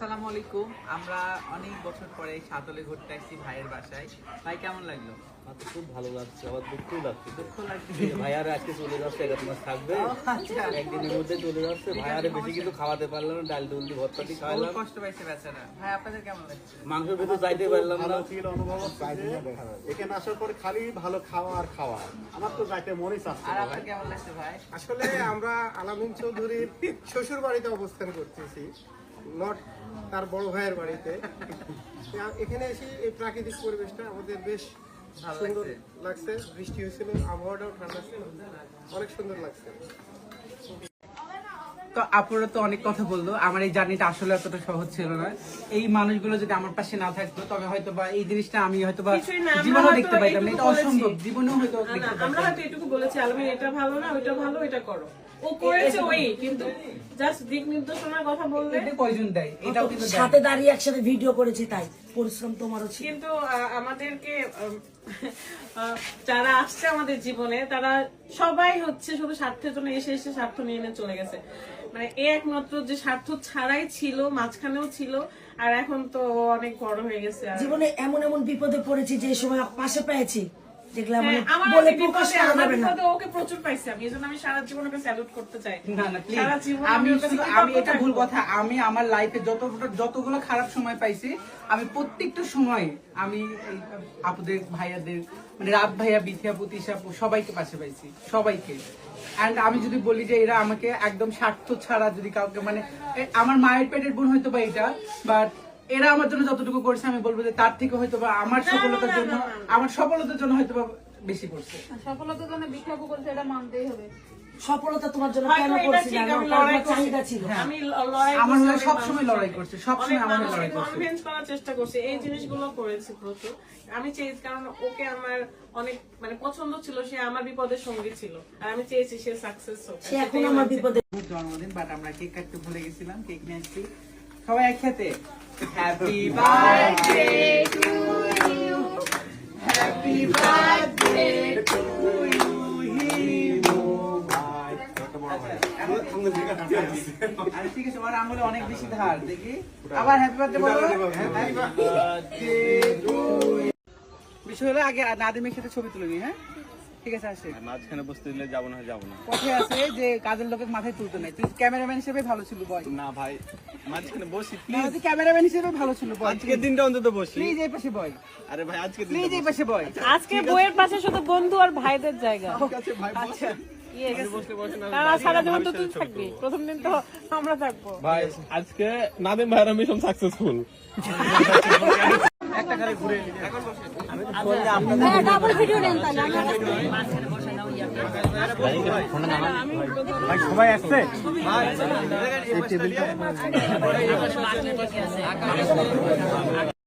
আসসালামু আলাইকুম। আমরা অনেক বছর পরে সাতলে ঘুরতে আসছি ভাইয়ের বাসায়। ভাই কেমন লাগল? খুব ভালো লাগছে আবার দুঃখও লাগছে। দুঃখ লাগছে। ভাইয়ার আজকে চলে যাচ্ছে এক মাস থাকবে। আচ্ছা। একদিনের মধ্যে চলে যাচ্ছে। ভাইয়ারে বেশি কিছু খাওয়াতে পারলাম না ডাল ডুল দিয়ে ভর্তাটি খাওয়ালাম। কষ্ট পাইছে বেচারা। ভাই আপনাদের কেমন লাগছে? মাংসের ভেতর যাইতে পারলাম না। ভালো ছিল অনুভব এখানে আসার পরে খালি ভালো খাওয়া আর খাওয়া। আমার তো যাইতে মনই চাচ্ছে আর আপনার কেমন লাগছে ভাই? আসলে আমরা আলামিন চৌধুরীর শ্বশুর বাড়িতে অবস্থান করতেছি। নট তার বড় ভাইয়ের বাড়িতে। এখানে এসে এই প্রাকৃতিক পরিবেশটা আমাদের বেশ সুন্দর লাগছে? বৃষ্টি হয়েছিল আবহাওয়াটাও ঠান্ডা ছিল। অনেক সুন্দর লাগছে। আপুরা তো অনেক কথা বলল। আমার এই জার্নিটা আসলে এতটা সহজ ছিল না। এই মানুষগুলো যদি আমার পাশে না থাকতো তবে হয়তো বা এই জিনিসটা আমি হয়তো বা জীবনেও দেখতে পাইতাম এটা অসম্ভব জীবনেও হয়তো আমরা হয়তো এটুকু বলেছি আলমিন এটা ভালো না ওইটা ভালো এটা করো। ও করেছে ওই কিন্তু জাস্ট দিক নির্দেশনার কথা বললে কয়জন দেয়? এটাও কিন্তু সাথে দাঁড়িয়ে একসাথে ভিডিও করেছি তাই। পরিশ্রম তোমারও ছিল। কিন্তু আমাদেরকে যারা আসছে আমাদের জীবনে তারা সবাই হচ্ছে শুধু স্বার্থের জন্য এসে এসে স্বার্থ নিয়ে নিয়ে চলে গেছে। মানে এ একমাত্র যে স্বার্থ ছাড়াই ছিল মাঝখানেও ছিল আর এখন তো অনেক বড় হয়ে গেছে জীবনে এমন এমন বিপদে পড়েছি যে সময় পাশে পেয়েছি। যেগুলো মানে বলে প্রকাশ করা যাবে না। ওকে প্রচুর পাইছি আমি এই আমি সারা জীবন ওকে স্যালুট করতে চাই। না না please, আমি ওর কাছে শুধু- কৃতজ্ঞ আমি এটা ভুল কথা আমি আমার লাইফে যত যতগুলো খারাপ সময় পাইছি আমি প্রত্যেকটা সময় আমি আপুদের ভাইয়াদের মানে রাত ভাইয়া বিথিয়া পুতিসা সবাইকে পাশে পাইছি সবাইকে। অ্যান্ড আমি যদি বলি যে এরা আমাকে একদম স্বার্থ ছাড়া যদি কাউকে মানে আমার মায়ের পেটের বোন হয়তো বা এটা বাট এরা আমার জন্য যতটুকু করছে আমি বলব যে তার থেকে হয়তো বা আমার সফলতার জন্য আমার সফলতার জন্য হয়তো বা বেশি করছে। সফলতার জন্য বিখ্যাত করেছে এটা মানতেই হবে। সফলতা তোমার জন্য কেন করছি ঠিক, না আমি কারণ লড়াই তোমার চাহিদা ছিল আমি লড়াই আমার করছি, অনেক সবসময় মানুষের লড়াই করছে, সবসময় অনেক আমার লড়াই করছে। convince করার চেষ্টা করছে। এই জিনিসগুলো করেছি প্রচুর। আমি চেয়েছি কারণ ওকে আমার অনেক মানে পছন্দ ছিল সে আমার বিপদের সঙ্গী ছিল। আর আমি চেয়েছি সে সাকসেস হোক। সে এখন আমার বিপদে জন্মদিন বাট আমরা কেক কাটতে ভুলে গেছিলাম কেক নিয়ে আসছি। সবাই একসাথে। Happy birthday to you happy birthday to you ঠিক আছে আঙুলে অনেক বেশি ধার দেখি আবার হ্যাপি বার্থডে বলো হ্যাপি বার্থডে টু বিষয় হলো আগে নাদিমের সাথে ছবি তুলে নিই হ্যাঁ? ঠিক আছে আসে মাঝখানে বসতে দিলে যাব না যাব না। পথে আছে যে কাজের লোকের মাথায় তুলতে নাই। তুই ক্যামেরাম্যান হিসেবে ভালো ছিল বয়। না ভাই মাঝখানে বসি না, তুই ক্যামেরাম্যান হিসেবে ভালো ছিল বয়। আজকের দিনটা অন্তত বসি। প্লিজ এই পাশে বয়। আরে ভাই আজকে প্লিজ এই পাশে বয়। আজকে বইয়ের পাশে শুধু বন্ধু আর ভাইদের জায়গা। আছে ভাই তো তুই থাকবি। প্রথম দিন তো আমরা থাকব। ভাই আজকে নাদিম ভাইয়ের মিশন সাকসেসফুল ডাবল ভিডিও নেন তাহলে সবাই আসছে?